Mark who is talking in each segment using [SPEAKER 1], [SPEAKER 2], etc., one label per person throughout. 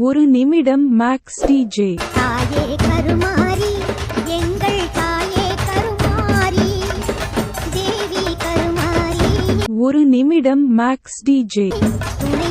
[SPEAKER 1] ஒரு நிமிடம் maths DJ
[SPEAKER 2] தாயே கருமாரி எங்கள் தாயே கருமாரி தேவி கருமாரி.
[SPEAKER 1] ஒரு நிமிடம் மேக்ஸ் டிஜே
[SPEAKER 2] துணை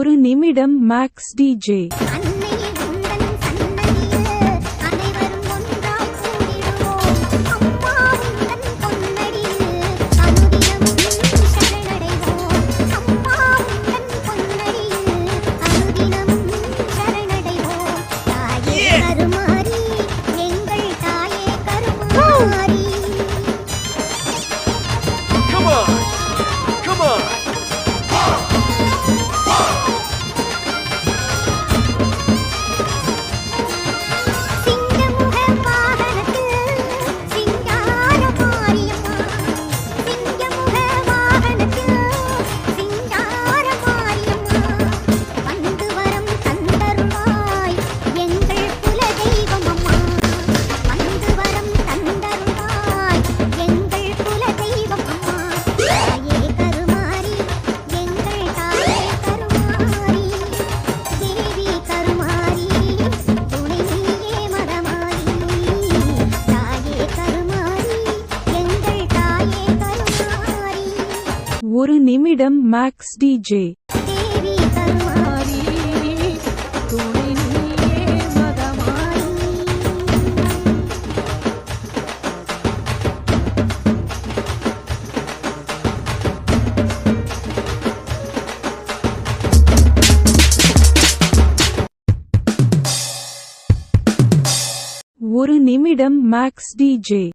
[SPEAKER 1] ஒரு நிமிடம் மேக்ஸ் டிஜே தருமா நிமிடம் மேக்ஸ் டிஜே ஒரு நிமிடம் மேக்ஸ் டிஜே